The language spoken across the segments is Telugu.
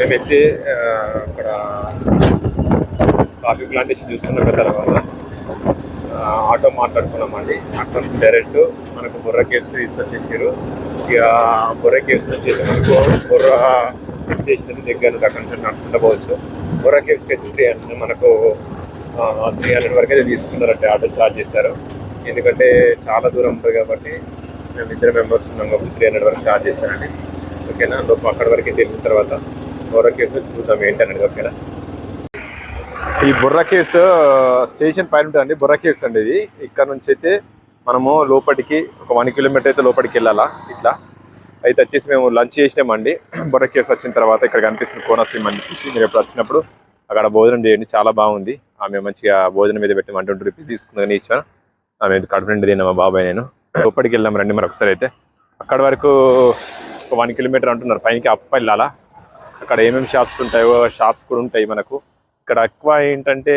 మేము ఆ, అక్కడ కాఫీ ప్లాంటేషన్ చూసుకున్న తర్వాత. ఆటో మాట్లాడుకున్నామండి. అక్కడ డైరెక్ట్ మనకు బుర్ర కేవ్స్ తీసుకొచ్చేసారు. ఇక బుర్ర కేవ్స్ వచ్చేసి మనకు బుర్ర స్టేషన్ దగ్గర అక్కడ నుంచి నడుచుకుంటూ పోవచ్చు. బుర్ర కేవ్స్కి వచ్చి త్రీ హండ్రెడ్ మనకు త్రీ హండ్రెడ్ వరకు అయితే తీసుకున్నారంటే ఆటో ఛార్జ్ చేశారు. ఎందుకంటే చాలా దూరం ఉంటుంది కాబట్టి మేము ఇద్దరు మెంబర్స్ ఉన్నాం కాబట్టి త్రీ హండ్రెడ్ వరకు చార్జ్ చేశారండి. ఓకేనా? లోపు అక్కడ వరకు తెలిసిన తర్వాత బుర్ర కేవ్స్ చూద్దాం ఏంటనేది ఓకేనా ఈ బుర్రా కేవ్స్ స్టేషన్ పైన ఉంటుందండి బుర్రా కేవ్స్ అండి ఇది. ఇక్కడ నుంచి అయితే మనము లోపలికి ఒక వన్ కిలోమీటర్ అయితే లోపలికి వెళ్ళాలా ఇట్లా. అయితే వచ్చేసి మేము లంచ్ చేసినామండి. బుర్రా కేవ్స్ వచ్చిన తర్వాత ఇక్కడ కనిపిస్తుంది కోనసీమ అని చూసి మీరు ఎప్పుడు వచ్చినప్పుడు అక్కడ భోజనం చేయండి చాలా బాగుంది. ఆమె మంచిగా భోజనం మీద పెట్టి వన్ ట్వంటీ రూపీస్ తీసుకుందని ఇచ్చాను ఆమె కడుపు నిండి మా బాబాయ్ నేను. లోపలికి వెళ్దాం రండి మరి ఒకసారి అయితే. అక్కడ వరకు ఒక వన్ కిలోమీటర్ అంటున్నారు పైకి అప్ప వెళ్ళాలా? అక్కడ ఏమేమి షాప్స్ ఉంటాయో షాప్స్ కూడా ఉంటాయి మనకు. ఇక్కడ ఎక్కువ ఏంటంటే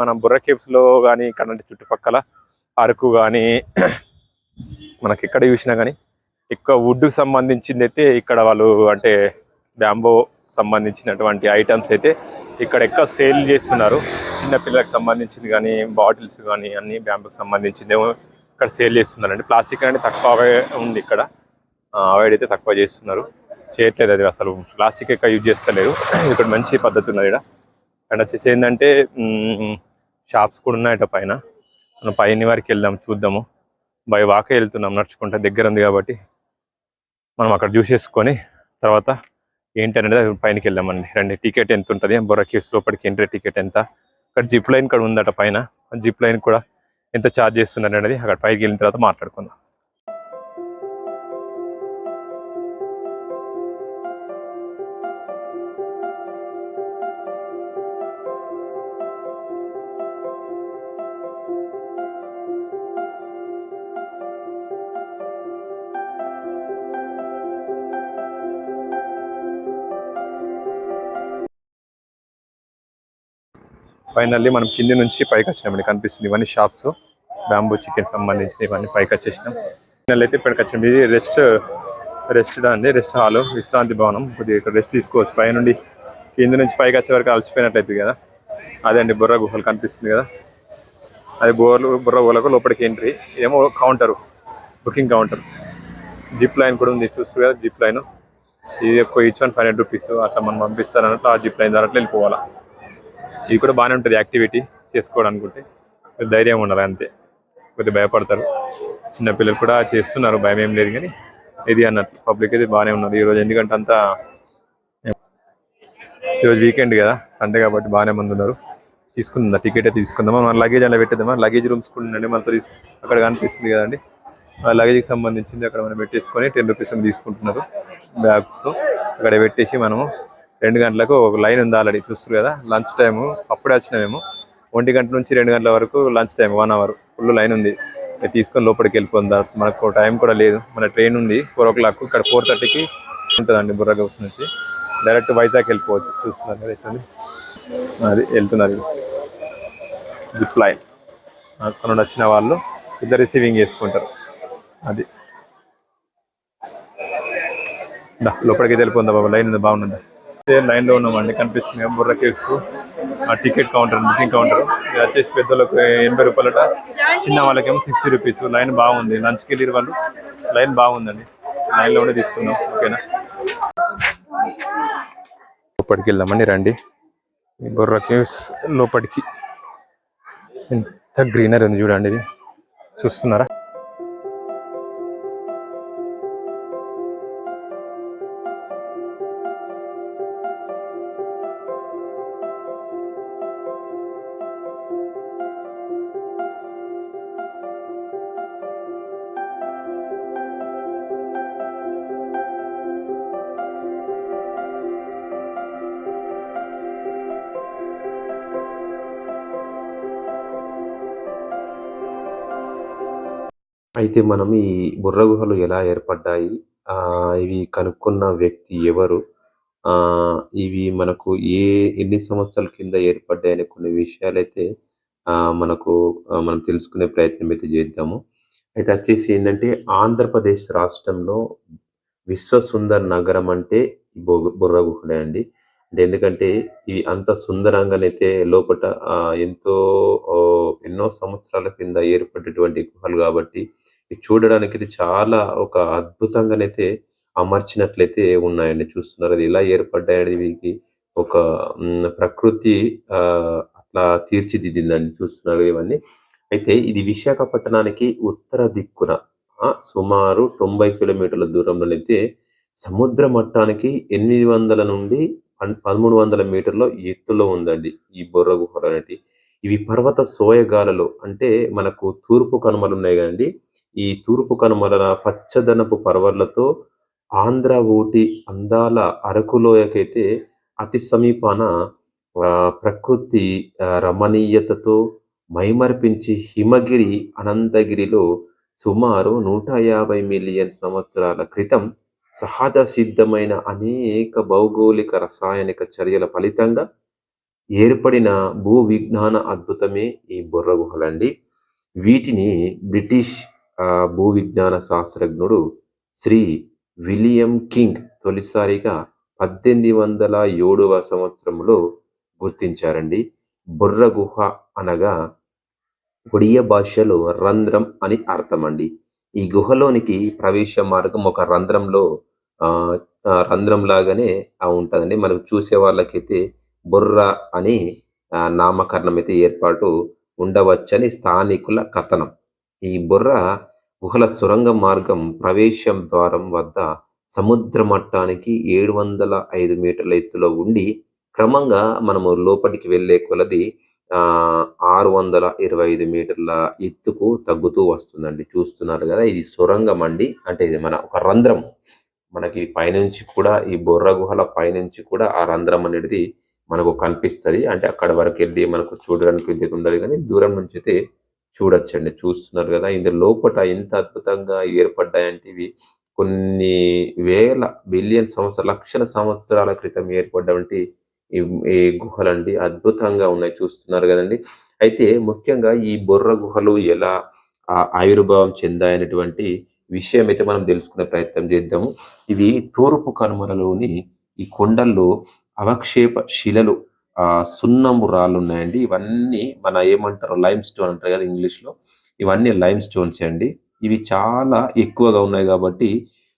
మనం బుర్ర కేవ్స్లో కానీ ఇక్కడ అంటే చుట్టుపక్కల అరకు కానీ మనకి ఎక్కడ చూసినా కానీ ఎక్కువ వుడ్ సంబంధించింది అయితే ఇక్కడ వాళ్ళు అంటే బ్యాంబో సంబంధించినటువంటి ఐటమ్స్ అయితే ఇక్కడ ఎక్కువ సేల్ చేస్తున్నారు. చిన్నపిల్లలకు సంబంధించింది కానీ బాటిల్స్ కానీ అన్ని బ్యాంబోకి సంబంధించింది ఇక్కడ సేల్ చేస్తున్నారండి. ప్లాస్టిక్ అనేది తక్కువ ఉంది ఇక్కడ. అవాయిడ్ అయితే తక్కువ చేస్తున్నారు. చేయట్లేదు అది అసలు. ప్లాస్టిక్ ఎక్కువ యూజ్ చేస్తలేరు. ఇక్కడ మంచి పద్ధతి ఉన్నది ఇక్కడ. అండ్ వచ్చేసి ఏంటంటే షాప్స్ కూడా ఉన్నాయట పైన. మనం పైన వరకు వెళ్దాం చూద్దాము. బై వాకే వెళ్తున్నాం నడుచుకుంటా దగ్గర ఉంది కాబట్టి. మనం అక్కడ చూసేసుకొని తర్వాత ఏంటి అనేది పైనకి వెళ్దామండి. రండి టికెట్ ఎంత ఉంటుంది? బొరకేస్ కేవ్స్ లోపలికి ఎంట్రీ టికెట్ ఎంత? అక్కడ జిప్ లైన్ కూడా ఉందట పైన. జిప్ లైన్ కూడా ఎంత ఛార్జ్ చేస్తుందనేది అనేది అక్కడ పైకి వెళ్ళిన తర్వాత మాట్లాడుకుందాం. ఫైనల్లీ మనం కింది నుంచి పైకి వచ్చినామండి కనిపిస్తుంది ఇవన్నీ షాప్స్ బ్యాంబూ చికెన్ సంబంధించిన ఇవన్నీ పైకి వచ్చేసినాం. ఫైనల్ అయితే ఇక్కడికి వచ్చినాం ఇది రెస్ట్ రెస్ట్ అండి? రెస్ట్ హాల్ విశ్రాంతి భవనం. కొద్దిగా ఇక్కడ రెస్ట్ తీసుకోవచ్చు. పై నుండి కింది నుంచి పైకి వచ్చే వరకు అలసిపోయినట్లయితే కదా? అదే అండి బుర్ర గుహలు కనిపిస్తుంది కదా? అది బోర్లు బుర్ర గుహలకు లోపలికి ఎంట్రీ ఏమో counter booking counter zip line కూడా ఉంది. చూస్తారు కదా జిప్ లైన్ ఇది ఎక్కువ each one five hundred rupees అట్లా మనం పంపిస్తారన్నట్టు ఆ జిప్ లైన్ ద్వారా అట్లా వెళ్ళిపోవాలా. ఇది కూడా బాగానే ఉంటుంది యాక్టివిటీ చేసుకోవాలనుకుంటే ధైర్యం ఉండాలి అంతే. కొద్దిగా భయపడతారు. చిన్నపిల్లలు కూడా చేస్తున్నారు భయం ఏం లేదు కానీ ఇది అన్నట్టు. పబ్లిక్ అయితే బాగానే ఉన్నది. ఈరోజు ఎందుకంటే అంతా ఈరోజు వీకెండ్ కదా సండే కాబట్టి బాగానే మంది ఉన్నారు. తీసుకుందా టికెట్ అయితే తీసుకుందామా? మన లగేజ్ అలా పెట్టేద్దామా? లగేజ్ రూమ్స్ కూడా ఉండండి మనతో తీసుకు అక్కడ కనిపిస్తుంది కదండి. ఆ లగేజ్కి సంబంధించింది అక్కడ మనం పెట్టేసుకొని టెన్ రూపీస్ తీసుకుంటున్నారు బ్యాగ్స్లో అక్కడ పెట్టేసి మనము రెండు గంటలకు ఒక లైన్ ఉంది ఆల్రెడీ చూస్తారు కదా లంచ్ టైము. అప్పుడే వచ్చినామేమో. ఒంటి గంట నుంచి రెండు గంటల వరకు lunch time one hour. Full line ఉంది. తీసుకొని లోపలికి వెళ్ళిపోతాం మనకు టైం కూడా లేదు. మన ట్రైన్ ఉంది. ఫోర్ ఓ క్లాక్ ఇక్కడ ఫోర్ థర్టీకి ఉంటుందండి బుర్రగౌస్ నుంచి. డైరెక్ట్ వైజాగ్ వెళ్ళిపోవచ్చు. చూస్తున్నారు కదా ఎట్లుంది. అది వెళ్తున్నారు. జిప్ లైన్ అక్కడ వచ్చిన వాళ్ళు ఇద్దరు రిసీవింగ్ చేసుకుంటారు. అది. లోపలికి వెళ్ళిపోందా బాబా. లైన్ ఉంది బాగుందా. లైన్లో ఉన్నామండి కనిపిస్తుంది బుర్ర కేసుకు ఆ టికెట్ కౌంటర్ బుకింగ్ కౌంటర్ ఇది వచ్చేసి పెద్దలకు ఎనభై రూపాయలట. చిన్న వాళ్ళకేమో సిక్స్టీ రూపీస్ లైన్ బాగుంది. లంచ్కి వెళ్ళిన వాళ్ళు. లైన్ బాగుందండి. లైన్లోనే తీసుకుందాం ఓకేనా? లోపలికి వెళ్దామండి రండి. ఈ బుర్ర కేవ్స్ లోపలికి. ఎంత గ్రీనరీ ఉంది చూడండి ఇది. చూస్తున్నారా? అయితే మనం ఈ బుర్ర గుహలు ఎలా ఏర్పడ్డాయి? ఇవి కనుక్కున్న వ్యక్తి ఎవరు? ఇవి మనకు ఏ ఎన్ని సంవత్సరాల కింద ఏర్పడ్డాయనే కొన్ని విషయాలైతే మనకు మనం తెలుసుకునే ప్రయత్నం అయితే చేద్దాము. అయితే వచ్చేసి ఏంటంటే ఆంధ్రప్రదేశ్ రాష్ట్రంలో విశ్వ సుందర్ నగరం అంటే బొ బుర్ర గుహలే అండి. అంటే ఎందుకంటే ఇవి అంత సుందరంగానైతే లోపట ఎంతో ఎన్నో సంవత్సరాల కింద ఏర్పడినటువంటి గుహలు కాబట్టి ఇవి చూడడానికి అయితే చాలా ఒక అద్భుతంగానైతే అమర్చినట్లయితే ఉన్నాయండి. చూస్తున్నారు అది ఎలా ఏర్పడ్డాయనేది వీరికి ఒక ప్రకృతి ఆ, అట్లా తీర్చిదిద్దిందండి చూస్తున్నారు ఇవన్నీ. అయితే ఇది విశాఖపట్నానికి ఉత్తర దిక్కున సుమారు తొంభై కిలోమీటర్ల దూరంలోనైతే సముద్ర మట్టానికి ఎనిమిది వందల నుండి పదమూడు వందల మీటర్ల ఎత్తులో ఉందండి ఈ బొర్ర గుహలు అనేటి. ఇవి పర్వత సోయగాలలో. అంటే మనకు తూర్పు కనుమలు ఉన్నాయి కదండి. ఈ తూర్పు కనుమల పచ్చదనపు పర్వతాలతో ఆంధ్ర ఊటి అందాల అరకులోయకైతే అతి సమీపాన ప్రకృతి రమణీయతతో మైమర్పించి హిమగిరి అనంతగిరిలో సుమారు నూట యాభై మిలియన్ సంవత్సరాల క్రితం సహజ సిద్ధమైన అనేక భౌగోళిక రసాయనిక చర్యల ఫలితంగా ఏర్పడిన భూ విజ్ఞాన అద్భుతమే ఈ బుర్ర గుహలండి. వీటిని బ్రిటిష్ భూ విజ్ఞాన శాస్త్రజ్ఞుడు శ్రీ విలియం కింగ్ తొలిసారిగా పద్దెనిమిది వందల ఏడవ సంవత్సరంలో గుర్తించారండి. బుర్ర గుహ అనగా ఒడియా భాషలో రంధ్రం అని అర్థమండి. అండి ఈ గుహలోనికి ప్రవేశ మార్గం ఒక రంధ్రంలో ఆ, రంధ్రం లాగానే ఉంటుందండి. మనకు చూసే వాళ్ళకైతే బుర్ర అని నామకరణం అయితే ఏర్పాటు ఉండవచ్చని స్థానికుల కథనం. ఈ బుర్ర గుహల సొరంగ మార్గం ప్రవేశం ద్వారం వద్ద సముద్ర మట్టానికి ఏడు వందల ఐదు మీటర్ల ఎత్తులో ఉండి క్రమంగా మనము లోపలికి వెళ్ళే కొలది ఆ ఆరు వందల ఇరవై ఐదు మీటర్ల ఎత్తుకు తగ్గుతూ వస్తుందండి. చూస్తున్నారు కదా ఇది సొరంగం అండి అంటే ఇది మన ఒక రంధ్రం. మనకి పైనుంచి కూడా ఈ బొర్ర గుహల పైనుంచి కూడా ఆ రంధ్రం అనేది మనకు కనిపిస్తది. అంటే అక్కడ వరకు వెళ్ళి మనకు చూడడానికి ఇది ఉండదు కానీ దూరం నుంచి అయితే చూడొచ్చండి. చూస్తున్నారు కదా ఇందు లోపట ఎంత అద్భుతంగా ఏర్పడ్డాయంటే ఇవి. కొన్ని వేల బిలియన్ సంవత్సరాల లక్షల సంవత్సరాల క్రితం ఏర్పడ్డవంటి ఈ ఈ గుహలండి అద్భుతంగా ఉన్నాయి చూస్తున్నారు కదండి. అయితే ముఖ్యంగా ఈ బొర్ర గుహలు ఎలా ఆ, ఆవిర్భావం చెందాయనేటువంటి విషయం అయితే మనం తెలుసుకునే ప్రయత్నం చేద్దాము. ఇవి తూర్పు కనుమలలోని ఈ కొండల్లో అవక్షేప శిలలు ఆ సున్నము రాళ్ళు ఉన్నాయండి. ఇవన్నీ మన ఏమంటారు లైమ్ స్టోన్ అంటారు కదా ఇంగ్లీష్లో ఇవన్నీ లైమ్ స్టోన్స్ అండి. ఇవి చాలా ఎక్కువగా ఉన్నాయి కాబట్టి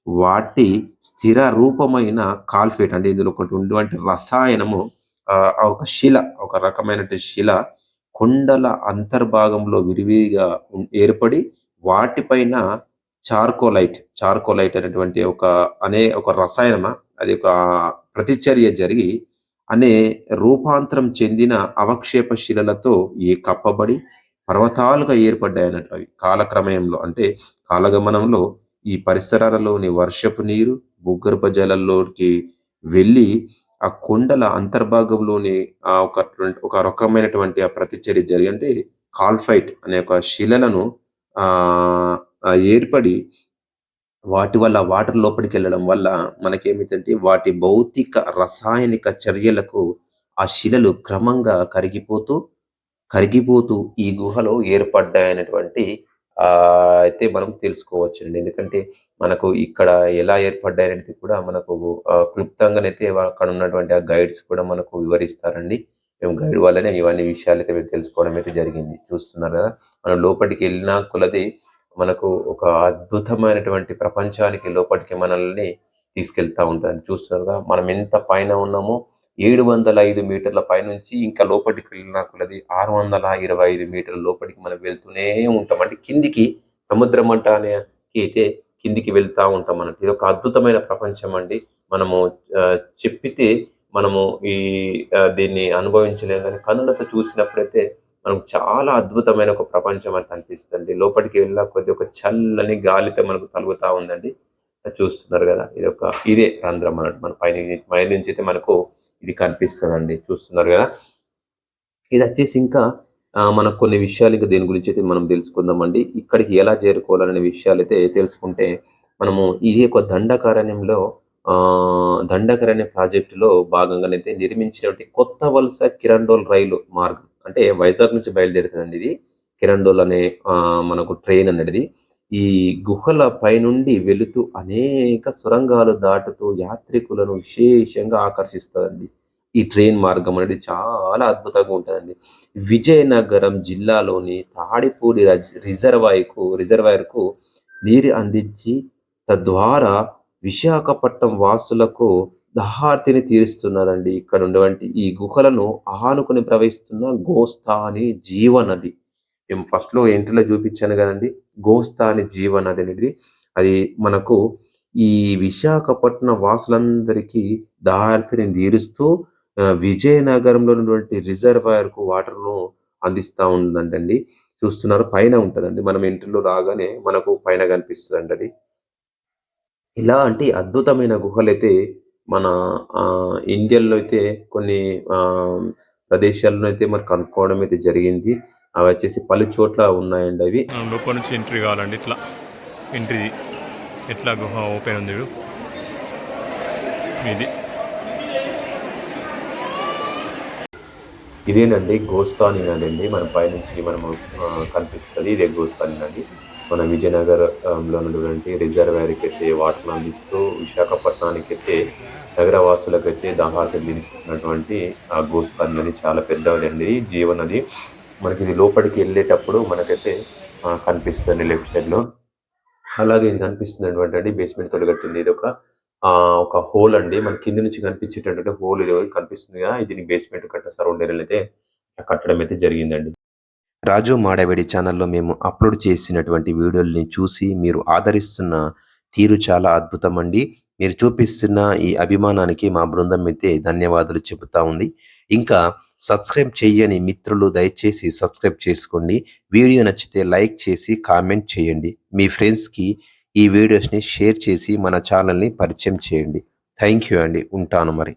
వాటి స్థిర రూపమైన కాల్ఫేట్ అంటే ఇందులో ఒకటి ఉన్నటువంటి రసాయనము ఆ, ఒక శిల ఒక రకమైన శిల కొండల అంతర్భాగంలో విరివిగా ఏర్పడి వాటిపైన చార్కోలైట్ చార్కోలైట్ అనేటువంటి ఒక అనే ఒక రసాయనమ అది ఒక ప్రతిచర్య జరిగి అనే రూపాంతరం చెందిన అవక్షేప శిలలతో ఏ కప్పబడి పర్వతాలుగా ఏర్పడ్డాయి అన్నట్లు అవి. కాలక్రమయంలో అంటే కాలగమనంలో ఈ పరిసరాలలోని వర్షపు నీరు భూగర్భ జలాల్లోకి వెళ్ళి ఆ కొండల అంతర్భాగంలోని ఆ ఒక ఒక రకమైనటువంటి ఆ ప్రతిచర్య జరిగి అంటే కాల్ఫైట్ అనే ఒక శిలలను ఆ ఏర్పడి వాటి వల్ల వాటర్ లోపలికి వెళ్ళడం వల్ల మనకేమిటంటే వాటి భౌతిక రసాయనిక చర్యలకు ఆ శిలలు క్రమంగా కరిగిపోతూ కరిగిపోతూ ఈ గుహలో ఏర్పడ్డాయనేటువంటి అయితే మనం తెలుసుకోవచ్చండి ఎందుకంటే మనకు ఇక్కడ ఎలా ఏర్పడ్డాయనేది కూడా మనకు క్లుప్తంగానైతే అక్కడ ఉన్నటువంటి ఆ గైడ్స్ కూడా మనకు వివరిస్తారండి. మేము గైడ్ వల్లనే ఇవన్నీ విషయాలు అయితే మేము తెలుసుకోవడం అయితే జరిగింది. చూస్తున్నారు కదా మనం లోపలికి వెళ్ళిన కొలది మనకు ఒక అద్భుతమైనటువంటి ప్రపంచానికి లోపలికి మనల్ని తీసుకెళ్తా చూస్తున్నారు కదా మనం ఎంత పైన ఉన్నామో ఏడు వందల ఐదు మీటర్ల పైనుంచి ఇంకా లోపలికి వెళ్ళిన కొలది ఆరు వందల ఇరవై ఐదు మీటర్ల లోపలికి మనం వెళ్తూనే ఉంటాం. అంటే కిందికి సముద్రం మట్టానికి అయితే కిందికి వెళ్తా ఉంటాం అన్నట్టు. ఇది ఒక అద్భుతమైన ప్రపంచం అండి. మనము చెప్పితే మనము ఈ దీన్ని అనుభవించలేము కానీ కన్నులతో చూసినప్పుడైతే మనకు చాలా అద్భుతమైన ఒక ప్రపంచం అని కనిపిస్తుంది. లోపలికి వెళ్ళిన కొద్ది ఒక చల్లని గాలితో మనకు తలుగుతా ఉందండి. చూస్తున్నారు కదా ఇది ఒక ఇదే రంధ్రం అన్నట్టు. మన పైన పై నుంచి అయితే మనకు ఇది కనిపిస్తుందండి చూస్తున్నారు కదా? ఇది వచ్చేసి ఇంకా మనకు కొన్ని విషయాలు ఇంకా దీని గురించి అయితే మనం తెలుసుకుందామండి. ఇక్కడికి ఎలా చేరుకోవాలనే విషయాలు అయితే తెలుసుకుంటే మనము ఇది ఒక దండకారణ్యంలో ఆ దండకారణ్య ప్రాజెక్టులో భాగంగానైతే నిర్మించినటువంటి కొత్త వలస కిరండోల్ రైలు మార్గం. అంటే వైజాగ్ నుంచి బయలుదేరుతుందండి ఇది. కిరండోల్ అనే మనకు ట్రైన్ అనేది. ఈ గుహల పైనుండి వెళుతూ అనేక సొరంగాలు దాటుతూ యాత్రికులను విశేషంగా ఆకర్షిస్తుందండి. ఈ ట్రైన్ మార్గం అనేది చాలా అద్భుతంగా ఉంటుందండి. విజయనగరం జిల్లాలోని తాడిపూడి రజ్- రిజర్వాయర్కు రిజర్వాయర్కు నీరు అందించి తద్వారా విశాఖపట్నం వాసులకు దహార్తిని తీరుస్తున్నదండి. ఇక్కడ ఉన్నటువంటి ఈ గుహలను ఆనుకుని ప్రవహిస్తున్న గోస్తాని జీవనది. మేము ఫస్ట్లో ఎంట్రీలో చూపించాను కదండి. గోస్థాని జీవన్ అది అనేది అది మనకు ఈ విశాఖపట్నం వాసులందరికీ దారిని తీరుస్తూ విజయనగరంలో ఉన్నటువంటి రిజర్వాయర్కు వాటర్ను ఉందంటండి. చూస్తున్నారు పైన ఉంటుందండి. మనం ఎంట్రీలో రాగానే మనకు పైన కనిపిస్తుంది అది ఇలాంటి అద్భుతమైన గుహలు అయితే మన ఇండియాలో అయితే కొన్ని ఆ, ప్రదేశాల్లో అయితే మరి కనుక్కోవడం అయితే జరిగింది. అవి వచ్చేసి పలు చోట్ల ఉన్నాయండి అవి. లోపల నుంచి ఎంట్రీ కావాలండి. ఇట్లా ఎంట్రీ ఎట్లా గుహ ఓపెన్ ఉంది ఇది. ఇదేనండి గోస్తాని అండి మన పైనుంచి మనము కనిపిస్తుంది. ఇదే గోస్తాని నది మన విజయనగరంలో ఉన్నటువంటి రిజర్వాయర్కి అయితే వాటర్ అందిస్తూ విశాఖపట్నానికి అయితే నగరవాసులకైతే దాహార్తి తీరుస్తున్నటువంటి ఆ గోస్తాని నది చాలా పెద్దది అండి జీవనది మనకి ఇది లోపలికి వెళ్ళేటప్పుడు మనకైతే కనిపిస్తుంది లెఫ్ట్ సైడ్లో అలాగే ఇది కనిపిస్తున్నటువంటి బేస్మెంట్ తొలగట్టింది. ఇది ఒక ఆ ఒక హోల్ అండి. మన కింద నుంచి కనిపించేటటువంటి హోల్ ఇది కనిపిస్తుంది కదా బేస్మెంట్ కట్ట సరౌండ్ అయితే కట్టడం అయితే జరిగిందండి. రాజు మాడవేడి ఛానల్లో మేము అప్లోడ్ చేసినటువంటి వీడియోల్ని చూసి మీరు ఆదరిస్తున్న తీరు చాలా అద్భుతం అండి మీరు చూపిస్తున్న ఈ అభిమానానికి మా బృందం అయితే ధన్యవాదాలు చెబుతా ఉంది. ఇంకా సబ్స్క్రైబ్ చేయని మిత్రులు దయచేసి సబ్స్క్రైబ్ చేసుకోండి. వీడియో నచ్చితే లైక్ చేసి కామెంట్ చేయండి. మీ ఫ్రెండ్స్కి ఈ వీడియోస్ని షేర్ చేసి మన ఛానల్ని పరిచయం చేయండి. థ్యాంక్ యూ అండి. ఉంటాను మరి.